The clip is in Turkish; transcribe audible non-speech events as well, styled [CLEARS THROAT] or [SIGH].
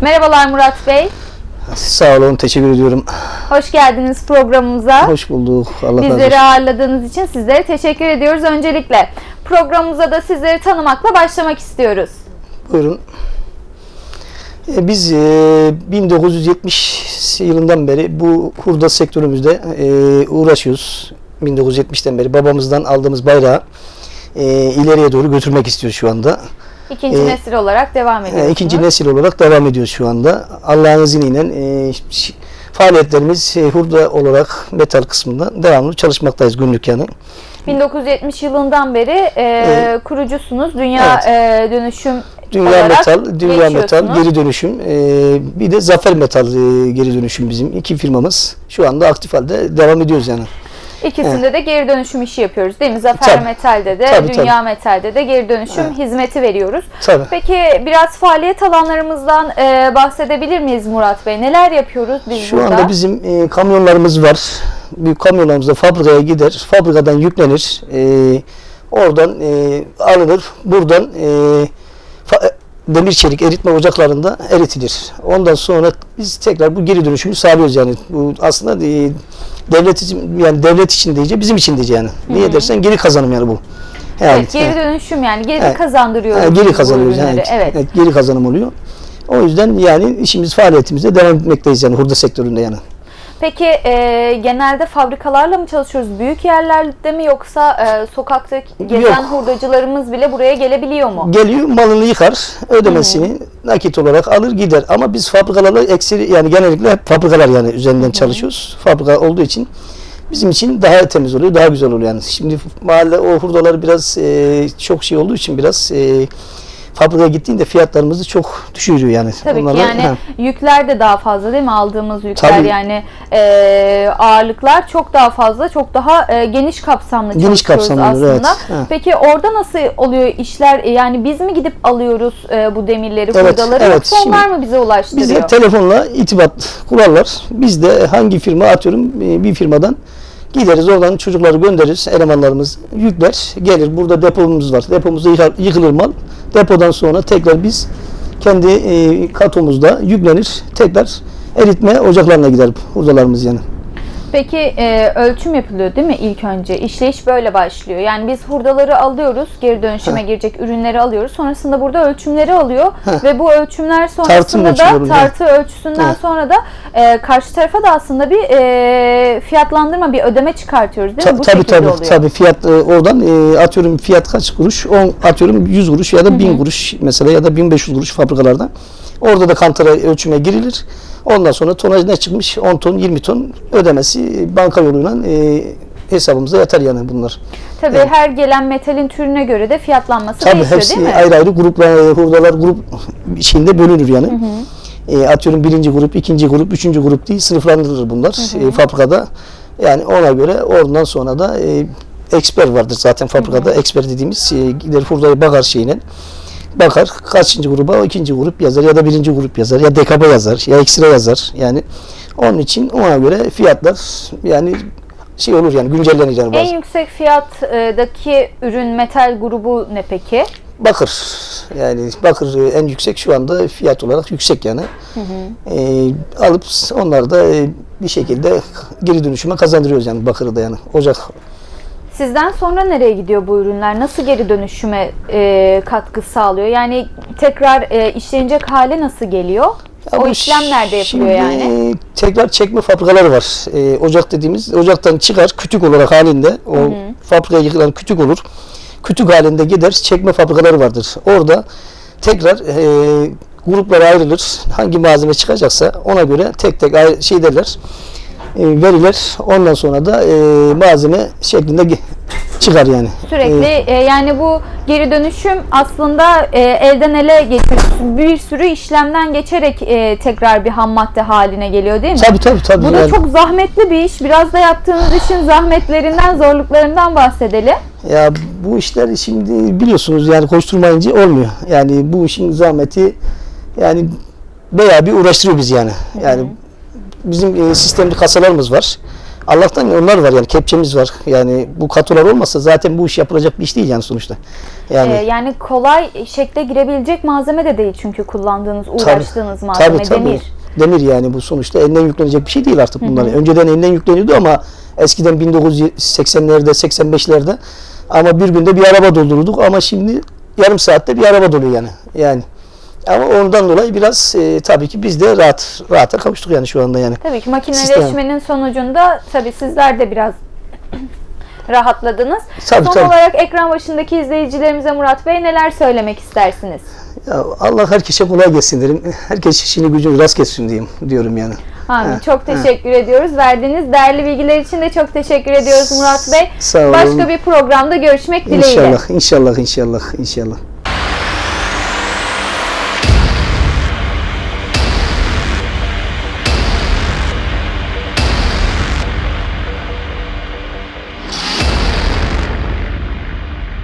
Merhabalar Murat Bey. Sağ olun, teşekkür ediyorum. Hoş geldiniz programımıza. Hoş bulduk. Allah razı Bizleri ağırladığınız için sizlere teşekkür ediyoruz öncelikle. Programımıza da sizleri tanımakla başlamak istiyoruz. Buyurun. E, Biz e, 1970 yılından beri bu hurda sektörümüzde e, uğraşıyoruz. 1970'ten beri babamızdan aldığımız bayrağı e, ileriye doğru götürmek istiyoruz şu anda. İkinci Ee, nesil olarak devam E, ediyorsunuz. ikinci nesil olarak devam ediyoruz şu anda. Allah'ın izniyle e, faaliyetlerimiz e, hurda olarak metal kısmında devamlı çalışmaktayız günlük yani. 1970 yılından beri e, Evet. kurucusunuz. Dünya e, dönüşüm Dünya Metal, Dünya Metal geri dönüşüm, e, bir de Zafer Metal e, geri dönüşüm bizim iki firmamız. Şu anda aktif halde devam ediyoruz yani. İkisinde de geri dönüşüm işi yapıyoruz değil mi? Zafer Tabii. Metal'de de, Tabii, Dünya Metal'de de geri dönüşüm hizmeti veriyoruz. Tabii. Peki biraz faaliyet alanlarımızdan e, bahsedebilir miyiz Murat Bey? Neler yapıyoruz biz Şu burada? anda bizim e, kamyonlarımız var. Büyük kamyonlarımız da fabrikaya gider. Fabrikadan yüklenir. E, oradan e, alınır. Buradan e, demir çelik eritme ocaklarında eritilir. Ondan sonra biz tekrar bu geri dönüşümü sağlıyoruz yani. Bu aslında e, devlet için yani devlet için diyece bizim için diyece yani. Niye dersen geri kazanım yani bu. Yani, Evet, geri dönüşüm yani geri Evet. kazandırıyoruz. Biz geri kazanıyoruz. Yani, Evet. evet, geri kazanım oluyor. O yüzden yani işimiz faaliyetimize devam etmekteyiz yani hurda sektöründe yani. Peki e, genelde fabrikalarla mı çalışıyoruz? Büyük yerlerde mi yoksa e, sokakta gezen Yok. hurdacılarımız bile buraya gelebiliyor mu? Geliyor malını yıkar, ödemesini nakit olarak alır gider. Ama biz fabrikalarla ekseri yani genellikle hep fabrikalar yani üzerinden çalışıyoruz. Fabrika olduğu için bizim için daha temiz oluyor, daha güzel oluyor yani. Şimdi mahalle o hurdalar biraz e, çok şey olduğu için biraz e, fabrikaya gittiğinde fiyatlarımızı çok düşürüyor yani. Tabii Onlarla- ki yani ha. yükler de daha fazla değil mi? Aldığımız yükler Tabii. yani e, ağırlıklar çok daha fazla, çok daha e, geniş kapsamlı Geniş kapsamlı, aslında. evet. Ha. Peki orada nasıl oluyor işler? E, Yani biz mi gidip alıyoruz e, bu demirleri, Evet, hurdaları evet. yoksa onlar Şimdi mı bize ulaştırıyor? Bize telefonla itibat kurarlar. Biz de hangi firma atıyorum e, bir firmadan gideriz oradan çocukları göndeririz. Elemanlarımız yükler gelir. Burada depomuz var. Depomuzda yıkılır mal. Depodan sonra tekrar biz kendi e, katomuzda yüklenir. Tekrar eritme ocaklarına gider hurdalarımız yani. Peki e, ölçüm yapılıyor değil mi ilk önce? İşleyiş böyle başlıyor. Yani biz hurdaları alıyoruz, geri dönüşüme girecek ürünleri alıyoruz. Sonrasında burada ölçümleri alıyor ve bu ölçümler sonrasında da tartı ölçüsünden Evet. sonra da e, karşı tarafa da aslında bir e, fiyatlandırma, bir ödeme çıkartıyoruz değil mi? Ta- Bu tabii tabii oluyor. tabii fiyat e, oradan e, atıyorum fiyat kaç kuruş? 10 atıyorum 100 kuruş ya da 1000 kuruş mesela ya da 1500 kuruş fabrikalarda. Orada da kantara ölçüme girilir. Ondan sonra tonaj ne çıkmış? 10 ton, 20 ton ödemesi banka yoluyla e, hesabımıza yatar yani bunlar. Tabii Evet. her gelen metalin türüne göre de fiyatlanması Tabii değişiyor hepsi değil mi? ayrı ayrı gruplar, hurdalar grup [LAUGHS] şeyinde bölünür yani. E, atıyorum birinci grup, ikinci grup, üçüncü grup diye sınıflandırılır bunlar e, fabrikada. Yani ona göre oradan sonra da e, eksper vardır zaten fabrikada. Eksper dediğimiz e, gider hurdaya bakar şeyine. Bakar kaçıncı gruba o ikinci grup yazar ya da birinci grup yazar ya dekaba yazar ya ekstra yazar. Yani onun için ona göre fiyatlar yani şey olur yani güncellenir yani En bazı. yüksek fiyattaki ürün metal grubu ne peki? Bakır yani bakır e, en yüksek şu anda fiyat olarak yüksek yani. E, alıp onları da e, bir şekilde geri dönüşüme kazandırıyoruz yani bakırı da yani. Ocak Sizden sonra nereye gidiyor bu ürünler? Nasıl geri dönüşüme e, katkı sağlıyor? Yani tekrar e, işlenecek hale nasıl geliyor? Ya o işlem nerede yapılıyor yani? e, Tekrar çekme fabrikaları var. E, ocak dediğimiz ocaktan çıkar kütük olarak halinde o fabrikaya yıkılan kütük olur. Kütük halinde gider çekme fabrikaları vardır. Orada tekrar e, gruplara ayrılır. Hangi malzeme çıkacaksa ona göre tek tek şey derler. E, verilir. Ondan sonra da e, malzeme şeklinde çıkar yani. Sürekli E, e, yani bu geri dönüşüm aslında e, elden ele geçmiş bir sürü işlemden geçerek e, tekrar bir ham madde haline geliyor değil mi? tabii tabii tabii. Bu da yani. çok zahmetli bir iş. Biraz da yaptığınız işin zahmetlerinden, zorluklarından bahsedelim. Ya bu işler şimdi biliyorsunuz yani koşturmayınca olmuyor. Yani bu işin zahmeti yani bayağı bir uğraştırıyor bizi yani. Yani bizim e, sistemli kasalarımız var. Allah'tan onlar var yani kepçemiz var. Yani bu katolar olmasa zaten bu iş yapılacak bir iş değil yani sonuçta. Yani Ee, yani kolay şekle girebilecek malzeme de değil çünkü kullandığınız, Tabii, uğraştığınız malzeme tabii, tabii. demir. Demir yani bu sonuçta elinden yüklenecek bir şey değil artık bunlar. Önceden elinden yükleniyordu ama eskiden 1980'lerde 85'lerde ama bir günde bir araba doldururduk ama şimdi yarım saatte bir araba doluyor yani. Yani ama ondan dolayı biraz e, tabii ki biz de rahat rahata kavuştuk yani şu anda yani. Tabii ki makineleşmenin sonucunda tabii sizler de biraz [CLEARS THROAT] rahatladınız. Tabii, Son tabii. olarak ekran başındaki izleyicilerimize Murat Bey neler söylemek istersiniz? Ya Allah herkese kolay gelsin derim. Herkes işini gücünü rast kessin diyeyim diyorum yani. Amin. Ha, çok teşekkür ediyoruz. Verdiğiniz değerli bilgiler için de çok teşekkür ediyoruz Murat Bey. Sağ olun. Başka bir programda görüşmek dileğiyle. İnşallah, inşallah, inşallah, inşallah.